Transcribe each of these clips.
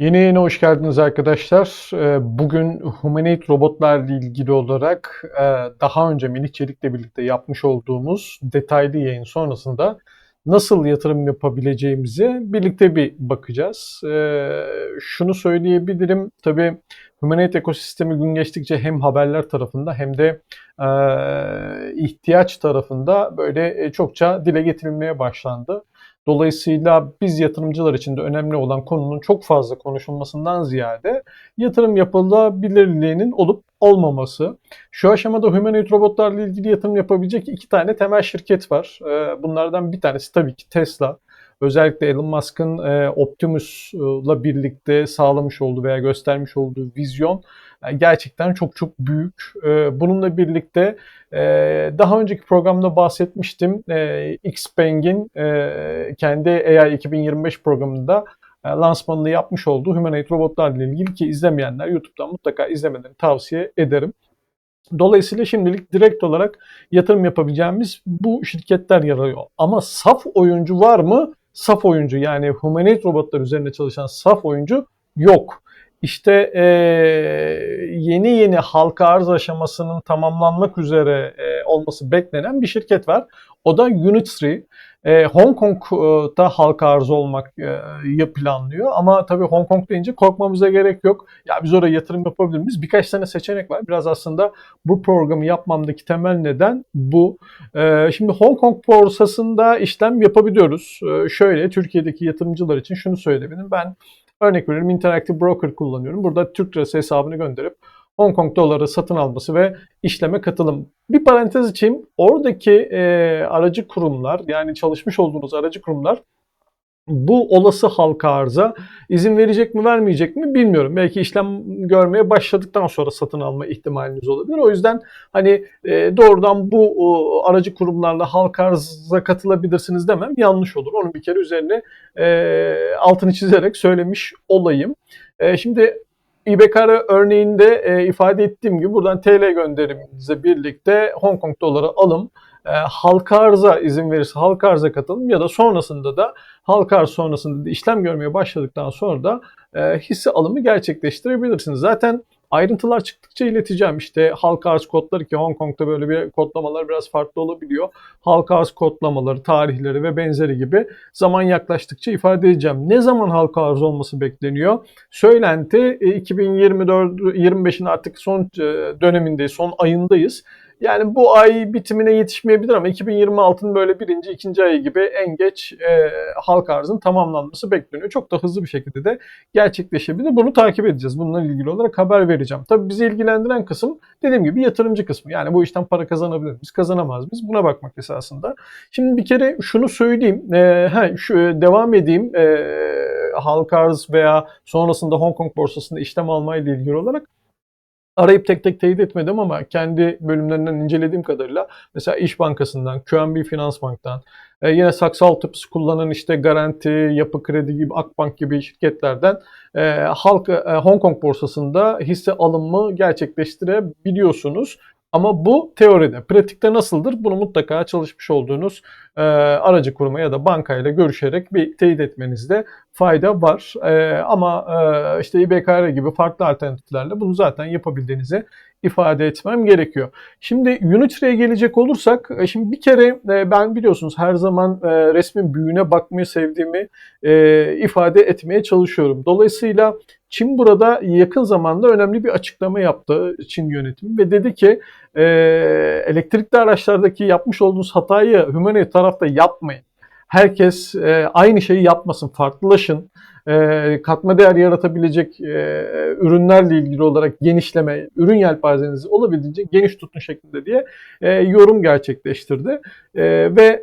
Yeni yeni hoş geldiniz arkadaşlar. Ee, Bugün humanoid robotlarla ilgili olarak e, daha önce Melih Çelik'le birlikte yapmış olduğumuz detaylı yayın sonrasında nasıl yatırım yapabileceğimizi birlikte bir bakacağız. Ee, Şunu söyleyebilirim, tabii humanoid ekosistemi gün geçtikçe hem haberler tarafında hem de e, ihtiyaç tarafında böyle e, çokça dile getirilmeye başlandı. Dolayısıyla biz yatırımcılar için de önemli olan konunun çok fazla konuşulmasından ziyade yatırım yapılabilirliğinin olup olmaması. Şu aşamada humanoid robotlarla ilgili yatırım yapabilecek iki tane temel şirket var. Ee, Bunlardan bir tanesi tabii ki Tesla. Özellikle Elon Musk'ın e, Optimus'la birlikte sağlamış olduğu veya göstermiş olduğu vizyon gerçekten çok çok büyük. E, Bununla birlikte e, daha önceki programda bahsetmiştim. E, Xpeng'in e, kendi AI 2025 programında lansmanını yapmış olduğu humanoid robotlarla ilgili ki izlemeyenler YouTube'dan mutlaka izlemelerini tavsiye ederim. Dolayısıyla şimdilik direkt olarak yatırım yapabileceğimiz bu şirketler yer alıyor. Ama saf oyuncu var mı? Saf oyuncu yani humanoid robotlar üzerine çalışan saf oyuncu yok. İşte e, yeni yeni halka arz aşamasının tamamlanmak üzere e, olması beklenen bir şirket var. O da Unit3. E, Hong Kong'da halka arz olmak e, planlıyor. Ama tabii Hong Kong deyince korkmamıza gerek yok. Ya biz oraya yatırım yapabilir miyiz? Birkaç tane seçenek var. Biraz aslında bu programı yapmamdaki temel neden bu. E, şimdi Hong Kong borsasında işlem yapabiliyoruz. E, şöyle Türkiye'deki yatırımcılar için şunu söyleyebilirim. Ben Örnek veriyorum Interactive Broker kullanıyorum. Burada Türk lirası hesabını gönderip Hong Kong doları satın alması ve işleme katılım. Bir parantez içeyim. Oradaki e, aracı kurumlar yani çalışmış olduğunuz aracı kurumlar bu olası halka arza izin verecek mi vermeyecek mi bilmiyorum. Belki işlem görmeye başladıktan sonra satın alma ihtimaliniz olabilir. O yüzden hani e, doğrudan bu aracı kurumlarla halka arza katılabilirsiniz demem yanlış olur. Onu bir kere üzerine e, altını çizerek söylemiş olayım. E, şimdi İBKR örneğinde ifade ettiğim gibi buradan TL gönderimizle birlikte Hong Kong doları alım e, halka arza izin verirse halka arza katılım ya da sonrasında da halka arz sonrasında da işlem görmeye başladıktan sonra da e, hisse alımı gerçekleştirebilirsiniz. Zaten ayrıntılar çıktıkça ileteceğim. İşte halka arz kodları ki Hong Kong'da böyle bir kodlamalar biraz farklı olabiliyor. Halka arz kodlamaları, tarihleri ve benzeri gibi zaman yaklaştıkça ifade edeceğim. Ne zaman halka arz olması bekleniyor? Söylenti 2024-25'in artık son e, dönemindeyiz, son ayındayız. Yani bu ay bitimine yetişmeyebilir ama 2026'ın böyle birinci, ikinci ayı gibi en geç e, halk arzın tamamlanması bekleniyor. Çok da hızlı bir şekilde de gerçekleşebilir. Bunu takip edeceğiz. Bununla ilgili olarak haber vereceğim. Tabii bizi ilgilendiren kısım dediğim gibi yatırımcı kısmı. Yani bu işten para kazanabilir miyiz, kazanamaz mıyız? Buna bakmak esasında. Şimdi bir kere şunu söyleyeyim. E, he, şu, devam edeyim. E, halk arz veya sonrasında Hong Kong borsasında işlem almayla ilgili olarak arayıp tek tek teyit etmedim ama kendi bölümlerinden incelediğim kadarıyla mesela İş Bankası'ndan, QNB Finans Bank'tan, e, yine saksı altyapısı kullanan işte Garanti, Yapı Kredi gibi, Akbank gibi şirketlerden e, halk e, Hong Kong borsasında hisse alımı gerçekleştirebiliyorsunuz. Ama bu teoride. Pratikte nasıldır? Bunu mutlaka çalışmış olduğunuz e, aracı kuruma ya da bankayla görüşerek bir teyit etmenizde fayda var. E, ama e, işte İBKR gibi farklı alternatiflerle bunu zaten yapabildiğinizi ifade etmem gerekiyor. Şimdi Unity'ye gelecek olursak, e, şimdi bir kere e, ben biliyorsunuz her zaman e, resmin büyüğüne bakmayı sevdiğimi ifade etmeye çalışıyorum. Dolayısıyla Çin burada yakın zamanda önemli bir açıklama yaptı Çin yönetimi ve dedi ki elektrikli araçlardaki yapmış olduğunuz hatayı Humanoid tarafta yapmayın. Herkes aynı şeyi yapmasın, farklılaşın e, katma değer yaratabilecek e, ürünlerle ilgili olarak genişleme, ürün yelpazenizi olabildiğince geniş tutun şeklinde diye e, yorum gerçekleştirdi. Ve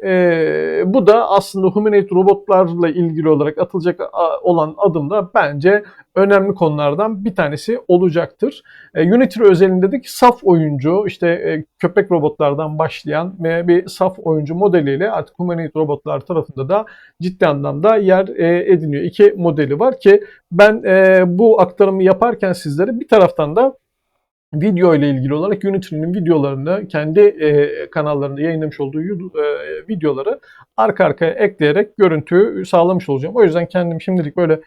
bu da aslında humanoid robotlarla ilgili olarak atılacak olan adımda bence önemli konulardan bir tanesi olacaktır. E, Unity özelinde de saf oyuncu, işte e, köpek robotlardan başlayan ve bir saf oyuncu modeliyle artık humanoid robotlar tarafında da ciddi anlamda yer e, ediniyor. İki modeli var ki ben e, bu aktarımı yaparken sizlere bir taraftan da video ile ilgili olarak Unity'nin videolarını kendi e, kanallarında yayınlamış olduğu e, videoları arka arkaya ekleyerek görüntü sağlamış olacağım. O yüzden kendim şimdilik böyle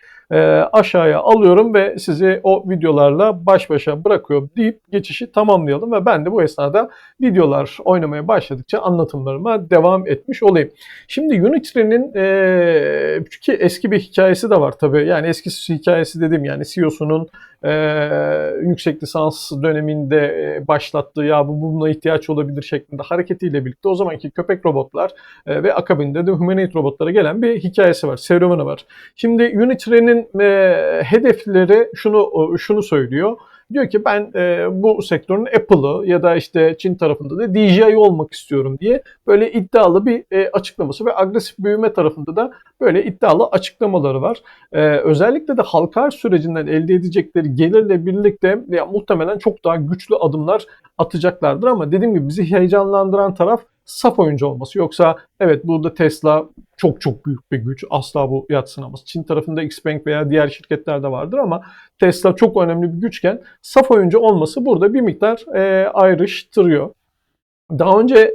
aşağıya alıyorum ve sizi o videolarla baş başa bırakıyorum deyip geçişi tamamlayalım ve ben de bu esnada videolar oynamaya başladıkça anlatımlarıma devam etmiş olayım. Şimdi Unity'nin e, ki eski bir hikayesi de var tabii. Yani eski hikayesi dedim yani CEO'sunun e, yüksek lisans döneminde e, başlattığı ya bu buna ihtiyaç olabilir şeklinde hareketiyle birlikte o zamanki köpek robotlar e, ve akabinde de humanoid robotlara gelen bir hikayesi var, serüveni var. Şimdi Unity'nin e, hedefleri şunu şunu söylüyor. Diyor ki ben e, bu sektörün Apple'ı ya da işte Çin tarafında da DJI olmak istiyorum diye böyle iddialı bir e, açıklaması ve agresif büyüme tarafında da böyle iddialı açıklamaları var. E, özellikle de halka sürecinden elde edecekleri gelirle birlikte ya, muhtemelen çok daha güçlü adımlar atacaklardır ama dediğim gibi bizi heyecanlandıran taraf saf oyuncu olması. Yoksa evet burada Tesla çok çok büyük bir güç. Asla bu yatsınamaz. Çin tarafında Xpeng veya diğer şirketler de vardır ama Tesla çok önemli bir güçken saf oyuncu olması burada bir miktar e, ayrıştırıyor. Daha önce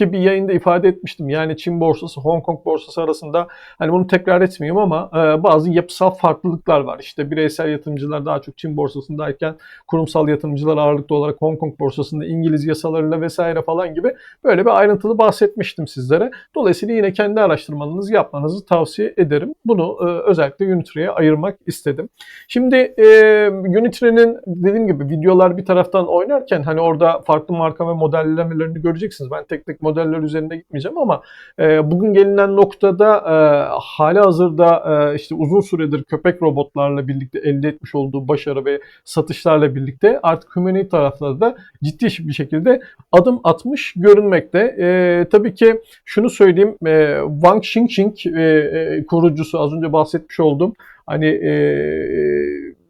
e, bir yayında ifade etmiştim. Yani Çin borsası, Hong Kong borsası arasında hani bunu tekrar etmeyeyim ama e, bazı yapısal farklılıklar var. İşte bireysel yatırımcılar daha çok Çin borsasındayken kurumsal yatırımcılar ağırlıklı olarak Hong Kong borsasında İngiliz yasalarıyla vesaire falan gibi böyle bir ayrıntılı bahsetmiştim sizlere. Dolayısıyla yine kendi araştırmanızı yapmanızı tavsiye ederim. Bunu e, özellikle Unity'ye ayırmak istedim. Şimdi Unity'nin dediğim gibi videolar bir taraftan oynarken hani orada farklı marka ve modeller modellerini göreceksiniz. Ben tek tek modeller üzerinde gitmeyeceğim ama e, bugün gelinen noktada e, hali hazırda e, işte uzun süredir köpek robotlarla birlikte elde etmiş olduğu başarı ve satışlarla birlikte artık humanoid taraflarda da ciddi bir şekilde adım atmış görünmekte. E, tabii ki şunu söyleyeyim e, Wang Xingqing e, e, kurucusu az önce bahsetmiş oldum. Hani e,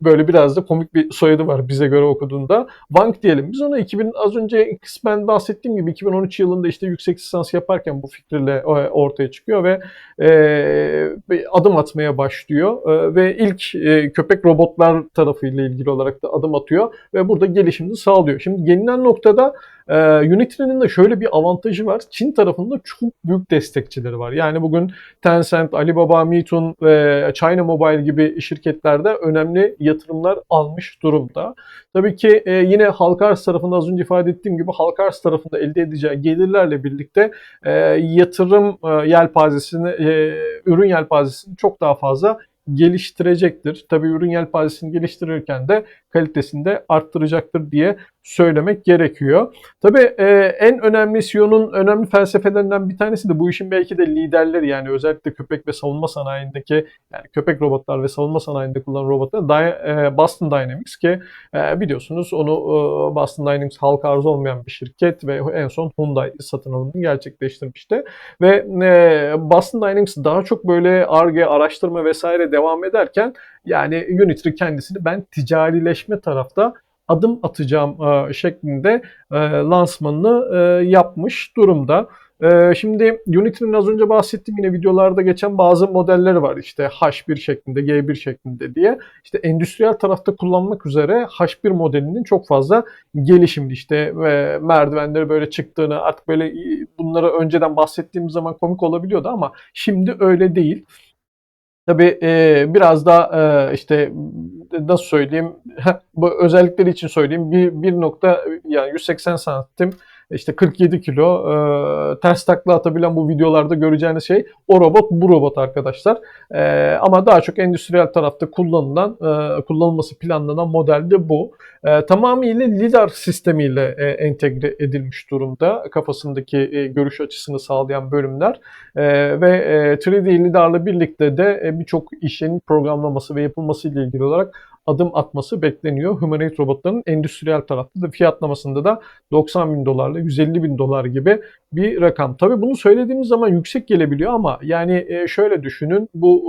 böyle biraz da komik bir soyadı var bize göre okuduğunda. Wang diyelim. Biz ona 2000 az önce kısmen bahsettiğim gibi 2013 yılında işte yüksek lisans yaparken bu fikirle e, ortaya çıkıyor ve e, adım atmaya başlıyor e, ve ilk e, köpek robotlar tarafıyla ilgili olarak da adım atıyor ve burada gelişimini sağlıyor. Şimdi gelinen noktada ee, Unity'nin de şöyle bir avantajı var. Çin tarafında çok büyük destekçileri var. Yani bugün Tencent, Alibaba, Meituan ve China Mobile gibi şirketlerde önemli yatırımlar almış durumda. Tabii ki e, yine halka tarafında az önce ifade ettiğim gibi halka tarafında elde edeceği gelirlerle birlikte e, yatırım e, yelpazesini, e, ürün yelpazesini çok daha fazla geliştirecektir. Tabii ürün yelpazesini geliştirirken de kalitesini de arttıracaktır diye söylemek gerekiyor. Tabii e, en önemli CEO'nun önemli felsefelerinden bir tanesi de bu işin belki de liderleri yani özellikle köpek ve savunma sanayindeki yani köpek robotlar ve savunma sanayinde kullanılan robotlar e, Boston Dynamics ki e, biliyorsunuz onu e, Boston Dynamics halka arz olmayan bir şirket ve en son Hyundai satın alımını gerçekleştirmişti. Ve e, Boston Dynamics daha çok böyle ARGE, araştırma vesaire devam ederken yani Unity kendisini ben ticarileşme tarafta adım atacağım e, şeklinde e, lansmanını e, yapmış durumda. Şimdi Unity'nin az önce bahsettiğim yine videolarda geçen bazı modelleri var. İşte H1 şeklinde, G1 şeklinde diye. İşte endüstriyel tarafta kullanmak üzere H1 modelinin çok fazla gelişimli işte e, merdivenleri böyle çıktığını artık böyle bunları önceden bahsettiğimiz zaman komik olabiliyordu ama şimdi öyle değil. Tabii biraz da işte nasıl söyleyeyim? Bu özellikleri için söyleyeyim. Bir, bir nokta yani 180 santim işte 47 kilo e, ters takla atabilen bu videolarda göreceğiniz şey o robot bu robot arkadaşlar. E, ama daha çok endüstriyel tarafta kullanılan e, kullanılması planlanan model de bu. E, tamamıyla lidar sistemiyle e, entegre edilmiş durumda kafasındaki e, görüş açısını sağlayan bölümler e, ve e, 3D lidarla birlikte de e, birçok işin programlaması ve yapılması ile ilgili olarak adım atması bekleniyor. Humanoid robotların endüstriyel tarafta da fiyatlamasında da 90 bin dolarla 150 bin dolar gibi bir rakam. Tabi bunu söylediğimiz zaman yüksek gelebiliyor ama yani e, şöyle düşünün bu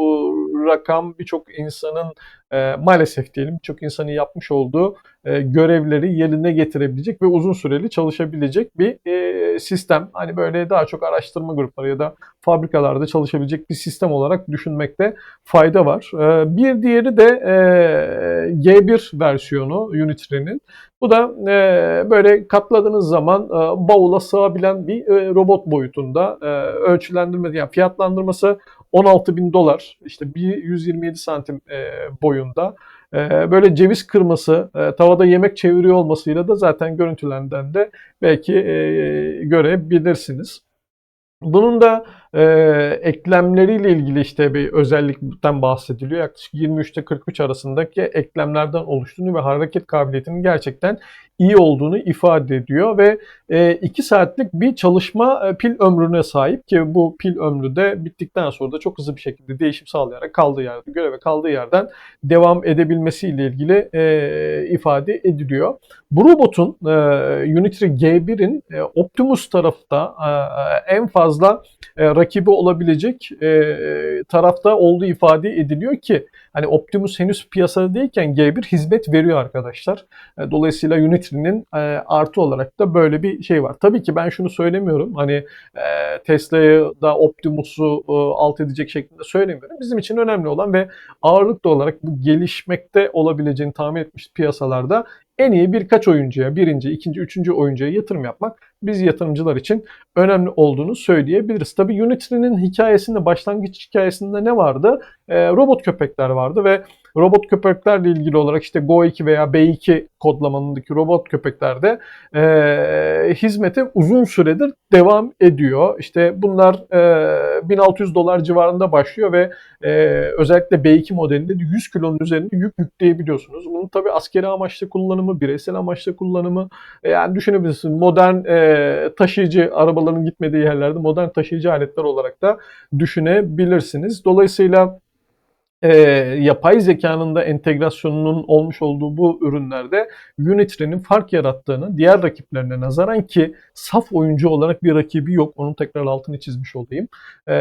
rakam birçok insanın e, maalesef diyelim birçok insanın yapmış olduğu görevleri yerine getirebilecek ve uzun süreli çalışabilecek bir sistem. Hani böyle daha çok araştırma grupları ya da fabrikalarda çalışabilecek bir sistem olarak düşünmekte fayda var. Bir diğeri de G1 versiyonu Unity'nin. Bu da e, böyle katladığınız zaman e, bavula sığabilen bir e, robot boyutunda e, ölçülendirme yani fiyatlandırması 16 bin dolar işte 127 santim e, boyunda. E, böyle ceviz kırması, e, tavada yemek çeviriyor olmasıyla da zaten görüntülerinden de belki görebilirsiniz. Bunun da e, eklemleriyle ilgili işte bir özellikten bahsediliyor. Yaklaşık 23'te 43 arasındaki eklemlerden oluştuğunu ve hareket kabiliyetinin gerçekten iyi olduğunu ifade ediyor ve 2 e, saatlik bir çalışma e, pil ömrüne sahip ki bu pil ömrü de bittikten sonra da çok hızlı bir şekilde değişim sağlayarak kaldığı yerde göreve kaldığı yerden devam edebilmesiyle ilgili e, ifade ediliyor. Bu robotun e, Unity G1'in e, Optimus tarafta e, en fazla e, rakibi olabilecek e, tarafta olduğu ifade ediliyor ki hani Optimus henüz piyasada değilken G1 hizmet veriyor arkadaşlar. E, dolayısıyla Unity'nin e, artı olarak da böyle bir şey var. Tabii ki ben şunu söylemiyorum. Hani e, Tesla'yı da Optimus'u e, alt edecek şeklinde söylemiyorum. Bizim için önemli olan ve ağırlıklı olarak bu gelişmekte olabileceğini tahmin etmiş piyasalarda en iyi birkaç oyuncuya, birinci, ikinci, üçüncü oyuncuya yatırım yapmak biz yatırımcılar için önemli olduğunu söyleyebiliriz. Tabii Unity'nin hikayesinde, başlangıç hikayesinde ne vardı? E, robot köpekler vardı ve robot köpeklerle ilgili olarak işte Go2 veya B2 kodlamanındaki robot köpeklerde e, hizmete uzun süredir devam ediyor. İşte bunlar e, 1600 dolar civarında başlıyor ve e, özellikle B2 modelinde 100 kilonun üzerinde yük yükleyebiliyorsunuz. Bunun tabi askeri amaçlı kullanımı, bireysel amaçlı kullanımı e, yani düşünebilirsiniz modern e, taşıyıcı arabaların gitmediği yerlerde modern taşıyıcı aletler olarak da düşünebilirsiniz. Dolayısıyla e, yapay zekanın da entegrasyonunun olmuş olduğu bu ürünlerde Unity'nin fark yarattığını diğer rakiplerine nazaran ki saf oyuncu olarak bir rakibi yok. Onun tekrar altını çizmiş olayım. E,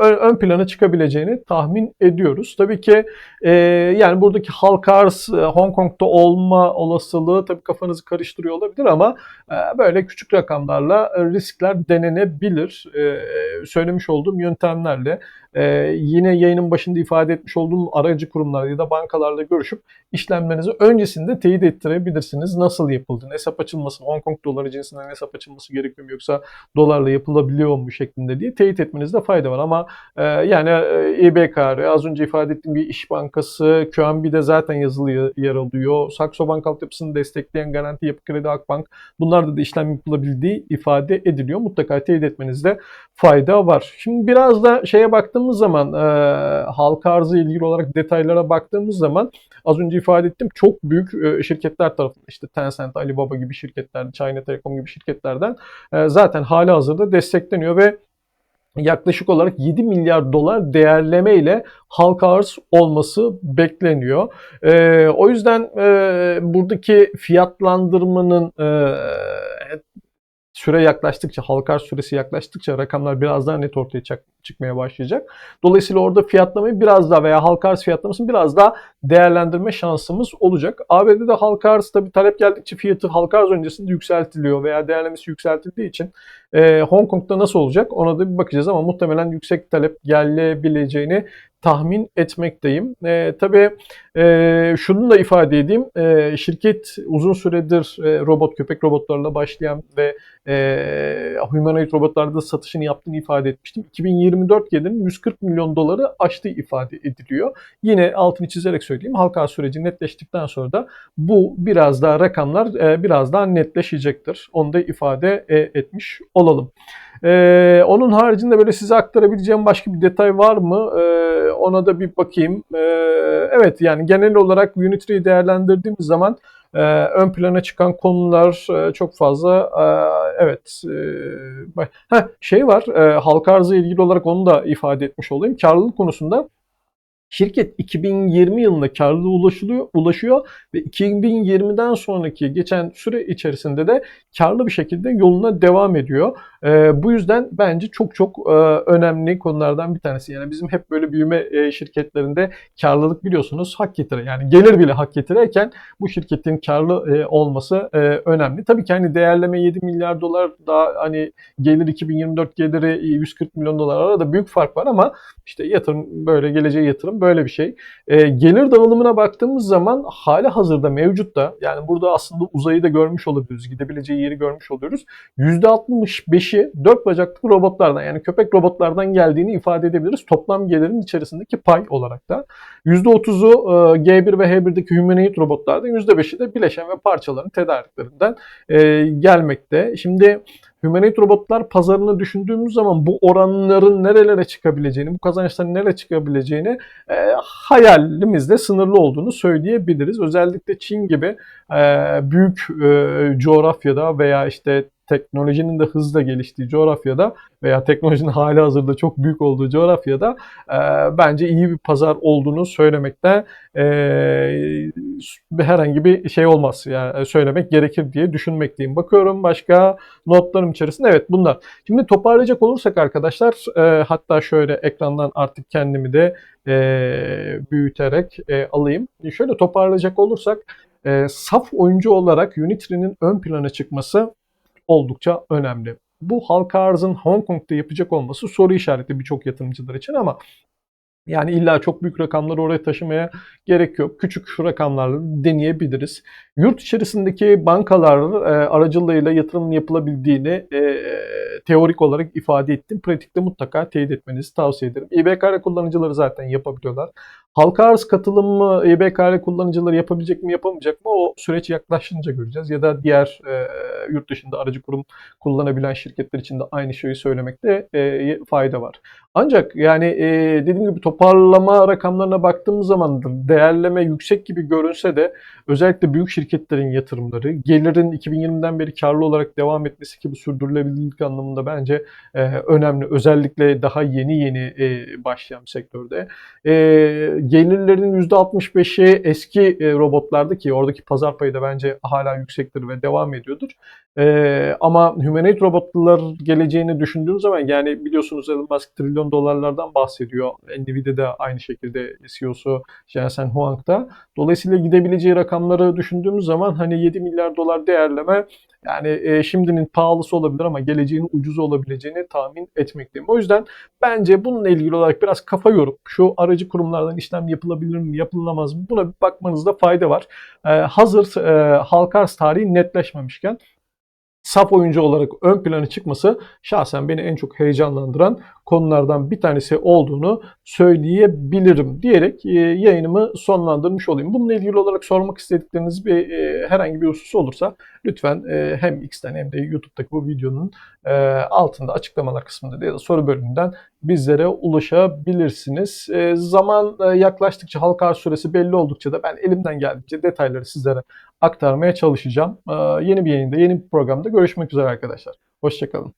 ön plana çıkabileceğini tahmin ediyoruz. Tabii ki e, yani buradaki halk arz Hong Kong'da olma olasılığı tabii kafanızı karıştırıyor olabilir ama e, böyle küçük rakamlarla riskler denenebilir. E, söylemiş olduğum yöntemlerle e, yine yayının başında ifade etmiş olduğum aracı kurumlar ya da bankalarla görüşüp işlemlerinizi öncesinde teyit ettirebilirsiniz. Nasıl yapıldığını, hesap açılması, Hong Kong doları cinsinden hesap açılması gerekiyor mu yoksa dolarla yapılabiliyor mu şeklinde diye teyit etmenizde fayda var. Ama e, yani e, İBKR, az önce ifade ettiğim bir iş bankası, QNB'de zaten yazılı yer alıyor. Sakso Bank altyapısını destekleyen Garanti Yapı Kredi Akbank bunlarda da işlem yapılabildiği ifade ediliyor. Mutlaka teyit etmenizde fayda var. Şimdi biraz da şeye baktığımız zaman e, halka arzı ilgili olarak detaylara baktığımız zaman az önce ifade ettim çok büyük e, şirketler tarafından işte Tencent, Alibaba gibi şirketler, China Telecom gibi şirketlerden e, zaten hali hazırda destekleniyor ve yaklaşık olarak 7 milyar dolar değerleme ile halka arz olması bekleniyor. E, o yüzden e, buradaki fiyatlandırmanın e, süre yaklaştıkça, halka süresi yaklaştıkça rakamlar biraz daha net ortaya çıkmaya başlayacak. Dolayısıyla orada fiyatlamayı biraz daha veya halka arz fiyatlamasını biraz daha değerlendirme şansımız olacak. ABD'de halka arz tabii talep geldikçe fiyatı halka arz öncesinde yükseltiliyor veya değerlemesi yükseltildiği için e, Hong Kong'da nasıl olacak ona da bir bakacağız ama muhtemelen yüksek talep gelebileceğini tahmin etmekteyim. E, tabii e, şunu da ifade edeyim. E, şirket uzun süredir e, robot köpek robotlarla başlayan ve e, humanoid robotlarda satışını yaptığını ifade etmiştim. 2024 gelirinin 140 milyon doları aştığı ifade ediliyor. Yine altını çizerek söyleyeyim. Halka süreci netleştikten sonra da bu biraz daha rakamlar e, biraz daha netleşecektir. Onu da ifade e, etmiş olalım. Ee, onun haricinde böyle size aktarabileceğim başka bir detay var mı? Ee, ona da bir bakayım. Ee, evet yani genel olarak Unity'yi değerlendirdiğimiz zaman e, ön plana çıkan konular e, çok fazla. E, evet. E, heh, şey var. E, halka arzı ilgili olarak onu da ifade etmiş olayım. Karlılık konusunda Şirket 2020 yılında karlılığa ulaşılıyor, ulaşıyor ve 2020'den sonraki geçen süre içerisinde de karlı bir şekilde yoluna devam ediyor. E, bu yüzden bence çok çok e, önemli konulardan bir tanesi. Yani bizim hep böyle büyüme e, şirketlerinde karlılık biliyorsunuz hak getire. Yani gelir bile hak getirirken bu şirketin karlı e, olması e, önemli. Tabii ki hani değerleme 7 milyar dolar daha hani gelir 2024 geliri 140 milyon dolar arada büyük fark var ama işte yatırım böyle geleceğe yatırım böyle bir şey. E, gelir dağılımına baktığımız zaman hala hazırda mevcut da yani burada aslında uzayı da görmüş olabiliyoruz. Gidebileceği yeri görmüş oluyoruz. %65'i dört bacaklı robotlardan yani köpek robotlardan geldiğini ifade edebiliriz. Toplam gelirin içerisindeki pay olarak da. %30'u e, G1 ve H1'deki humanoid robotlardan %5'i de bileşen ve parçaların tedariklerinden e, gelmekte. Şimdi humanoid robotlar pazarını düşündüğümüz zaman bu oranların nerelere çıkabileceğini, bu kazançların nereye çıkabileceğini e, hayalimizde sınırlı olduğunu söyleyebiliriz. Özellikle Çin gibi e, büyük e, coğrafyada veya işte teknolojinin de hızla geliştiği coğrafyada veya teknolojinin hali hazırda çok büyük olduğu coğrafyada e, bence iyi bir pazar olduğunu söylemekte e, herhangi bir şey olmaz. Yani söylemek gerekir diye düşünmekteyim. Bakıyorum başka notlarım içerisinde. Evet bunlar. Şimdi toparlayacak olursak arkadaşlar e, hatta şöyle ekrandan artık kendimi de e, büyüterek e, alayım. Şöyle toparlayacak olursak e, saf oyuncu olarak Unity'nin ön plana çıkması oldukça önemli. Bu halka arzın Hong Kong'da yapacak olması soru işareti birçok yatırımcılar için ama yani illa çok büyük rakamları oraya taşımaya gerek yok. Küçük rakamlarla deneyebiliriz. Yurt içerisindeki bankalar e, aracılığıyla yatırım yapılabildiğini e, teorik olarak ifade ettim. Pratikte mutlaka teyit etmenizi tavsiye ederim. İBKR kullanıcıları zaten yapabiliyorlar. Halka arz katılımı İBKR kullanıcıları yapabilecek mi yapamayacak mı o süreç yaklaşınca göreceğiz. Ya da diğer e, yurt dışında aracı kurum kullanabilen şirketler için de aynı şeyi söylemekte e, fayda var. Ancak yani e, dediğim gibi toparlama rakamlarına baktığımız zaman değerleme yüksek gibi görünse de özellikle büyük şirketlerin yatırımları, gelirin 2020'den beri karlı olarak devam etmesi ki bu sürdürülebilirlik anlamında bence e, önemli. Özellikle daha yeni yeni e, başlayan sektörde. E, gelirlerin %65'i eski e, robotlarda ki oradaki pazar payı da bence hala yüksektir ve devam ediyordur. E, ama humanoid robotlar geleceğini düşündüğüm zaman yani biliyorsunuz Elon Musk trilyon dolarlardan bahsediyor. Nvidia'da aynı şekilde CEO'su Jensen Huang da. Dolayısıyla gidebileceği rakamları düşündüğümüz zaman hani 7 milyar dolar değerleme yani e, şimdinin pahalısı olabilir ama geleceğin ucuz olabileceğini tahmin etmekteyim. O yüzden bence bununla ilgili olarak biraz kafa yorup şu aracı kurumlardan işlem yapılabilir mi, yapılamaz mı buna bir bakmanızda fayda var. E, hazır e, halka arz tarihi netleşmemişken saf oyuncu olarak ön plana çıkması şahsen beni en çok heyecanlandıran konulardan bir tanesi olduğunu söyleyebilirim diyerek e, yayınımı sonlandırmış olayım. Bununla ilgili olarak sormak istedikleriniz bir e, herhangi bir husus olursa lütfen e, hem X'ten hem de YouTube'daki bu videonun altında açıklamalar kısmında ya da soru bölümünden bizlere ulaşabilirsiniz. Zaman yaklaştıkça halka süresi belli oldukça da ben elimden geldikçe detayları sizlere aktarmaya çalışacağım. Yeni bir yayında, yeni bir programda görüşmek üzere arkadaşlar. Hoşçakalın.